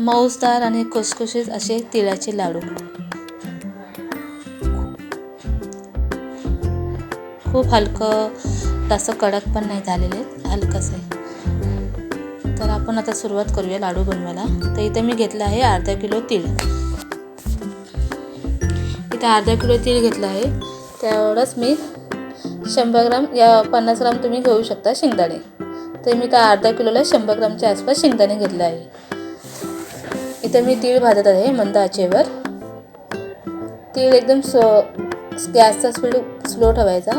मऊसदार आणि खुसखुशीत असे तिळाचे लाडू. खूप हलकं जास्त कडक पण नाही झालेले हलकंच आहे तर आपण आता सुरुवात करूया लाडू बनवायला. तर इथे मी घेतलं आहे अर्धा किलो तीळ. इथे अर्धा किलो तीळ घेतलं आहे. त्यावेळेस मी शंभर ग्राम या पन्नास ग्राम तुम्ही घेऊ शकता शेंगदाणे. तर मी त्या अर्धा किलोला शंभर ग्रामच्या आसपास शेंगदाणे घेतलं आहे. इथं मी तीळ भाजत आहे मंद आचेवर. तीळ एकदम स्व गॅसचा स्पीड स्लो ठेवायचा.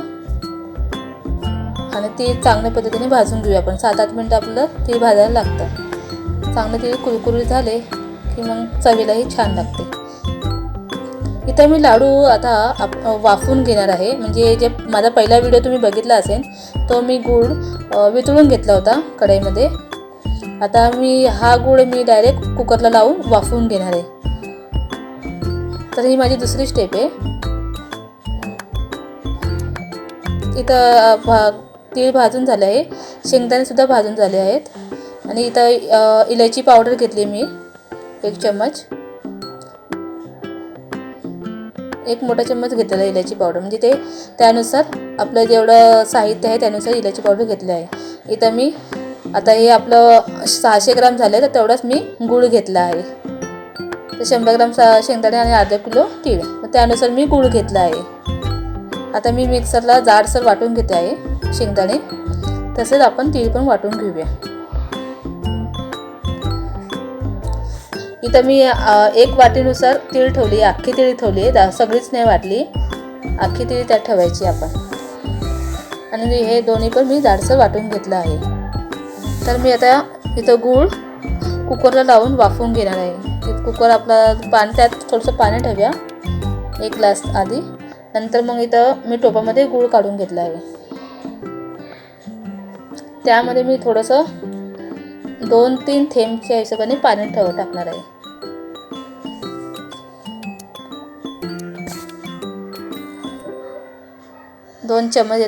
आणि तीळ चांगल्या पद्धतीने भाजून घेऊया आपण. सात आठ मिनटं आपलं तीळ भाजायला लागतं. चांगलं तीळ कुरकुरीत झाले की मग चवीलाही छान लागते. इथं मी लाडू आता आप वाफून घेणार आहे. म्हणजे जे माझा पहिला व्हिडिओ तुम्ही बघितला असेल तो मी गूळ वितळून घेतला होता कढईमध्ये. आता मी हा गूळ मी डायरेक्ट कुकरला लावून वाफवून घेणार आहे. तर ही माझी दुसरी स्टेप आहे. इथं भा तीळ भाजून झाले आहे. शेंगदाणेसुद्धा भाजून झाले आहेत. आणि इथं इलायची पावडर घेतली मी. एक चम्मच. एक मोठा चम्मच घेतलेला इलायची पावडर म्हणजे ते त्यानुसार आपलं जेवढं साहित्य आहे त्यानुसार इलायची पावडर घेतली आहे. इथं मी आता हे आपलं सहाशे ग्राम झालं तर तेवढाच मी गूळ घेतला आहे. तर शंभर ग्राम सा शेंगदाणे आणि अर्धा किलो तीळ. त्यानुसार मी गूळ घेतला आहे. आता मी मिक्सरला जाडसर वाटून घेते आहे शेंगदाणे. तसेच आपण तीळ पण वाटून घेऊया. इथं मी एक वाटीनुसार तीळ ठेवली अख्खी तिळी ठेवली आहे. दा- सगळीच नाही वाटली. अख्खी तिळी त्यात ठेवायची आपण. आणि हे दोन्ही पण मी जाडसर वाटून घेतलं आहे. तर मी आता इथं गूळ कुकरला लावून वाफवून घेणार आहे. कुकर आपला पाणी त्यात थोडंसं पाणी ठेवूया एक ग्लास आधी. नंतर मग इथं मी टोपामध्ये गूळ काढून घेतला आहे. त्यामध्ये मी थोडंसं दोन तीन थेंबच्या हिशोबाने पाणी ठेव टाकणार आहे. दोन चम्मच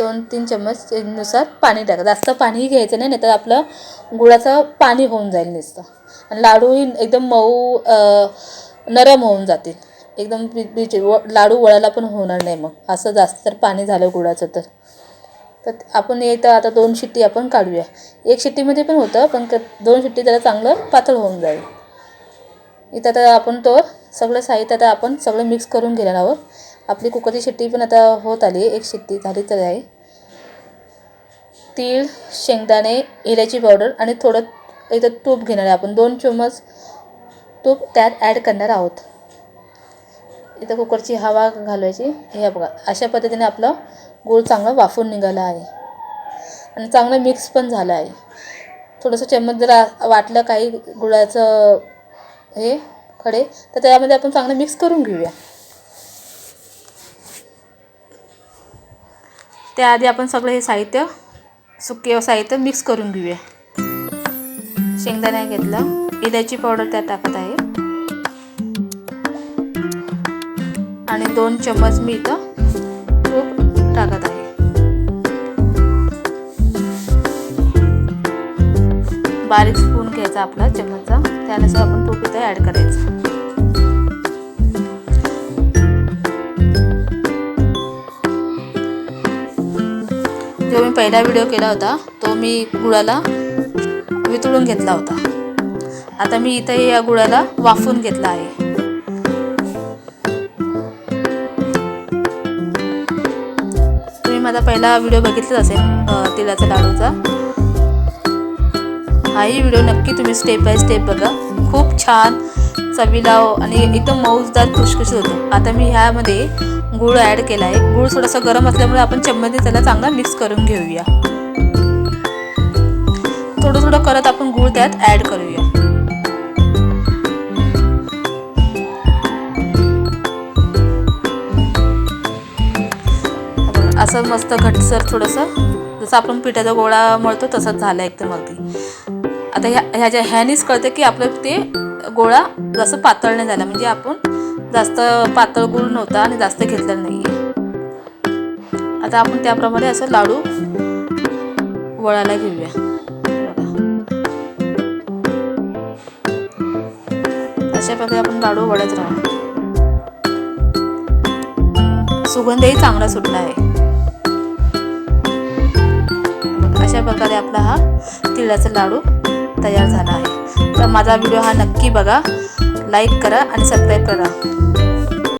दोन तीन चम्मच नुसार पाणी टाका. जास्त पाणीही घ्यायचं नाही नाही तर आपलं गुळाचं पाणी होऊन जाईल नुसतं. आणि लाडूही एकदम मऊ नरम होऊन जातील. एकदम बीच व लाडू वळायला पण होणार नाही मग. असं जास्त तर पाणी झालं गुळाचं तर. तर आपण येतं आता दोन शिट्टी आपण काढूया. एक शिट्टीमध्ये पण होतं पण क दोन शिट्टी त्याला चांगलं पातळ होऊन जाईल. इथं आता आपण तो सगळं साहित्य आता आपण सगळं मिक्स करून घेणार आहोत. आपली कुकरची शिट्टी पण आता होत आली एक शिट्टी झाली तर आहे. तीळ शेंगदाणे इलायची पावडर आणि थोडं इथं तूप घेणार आहे आपण. दोन चम्मच तूप त्यात ॲड करणार आहोत. इथं कुकरची हवा घालवायची. हे बघा अशा पद्धतीने आपलं गूळ चांगलं वाफून निघालं आहे. आणि चांगलं मिक्स पण झालं आहे. थोडंसं चम्मच जर वाटलं काही गुळाचं हे खडे तर त्यामध्ये आपण चांगलं मिक्स करून घेऊया. त्याआधी आपण सगळं हे साहित्य सुके साहित्य मिक्स करून घेऊया. शेंगदाणा घेतलं. इलायची पावडर त्यात टाकत आहे. आणि दोन चम्मच मी इथं तूप टाकत आहे. बारीक स्पून घ्यायचा आपला चम्मचचा. त्यानुसार आपण तूप इथं ॲड करायचं. मी पहिला व्हिडिओ केला होता तो मी गुळाला वितळून घेतला होता. आता मी इथे या गुळाला वाफून घेतला आहे. तुम्ही माझा पहिला व्हिडिओ बघितलाच असेल तिलाचा डाळूचा लाडूचा. हाही व्हिडिओ नक्की तुम्ही स्टेप बाय स्टेप बघा. खूप छान चवीला आणि एकदम मऊजदार खुशखुशीत होतो. आता मी ह्यामध्ये गूळ ॲड केला आहे गूळ थोडासा गरम असल्यामुळे आपण चम्मचने त्याला चांगला मिक्स करून घेऊया. थोडं थोडं करत आपण गूळ त्यात ॲड करूया. असं मस्त घटसर थोडंसं जसं आपण पिठाचा गोळा मळतो तसंच झालं एकदम अगदी. आता ह्या ह्याच्या ह्यानीच कळतं की आपलं ते गोळा जास्त पातळ नाही झाला. म्हणजे आपण जास्त पातळ गुळ नव्हता आणि जास्त घेतलेला नाही आहे आता आपण त्याप्रमाणे असं लाडू वळायला घेऊया. अशा प्रकारे आपण लाडू वळत राहू. सुगंधही चांगला सुटला आहे. अशा प्रकारे आपला हा तिळाचा लाडू तयार झाला आहे. तर माझा व्हिडिओ हा नक्की बघा. लाईक करा आणि सबस्क्राईब करा.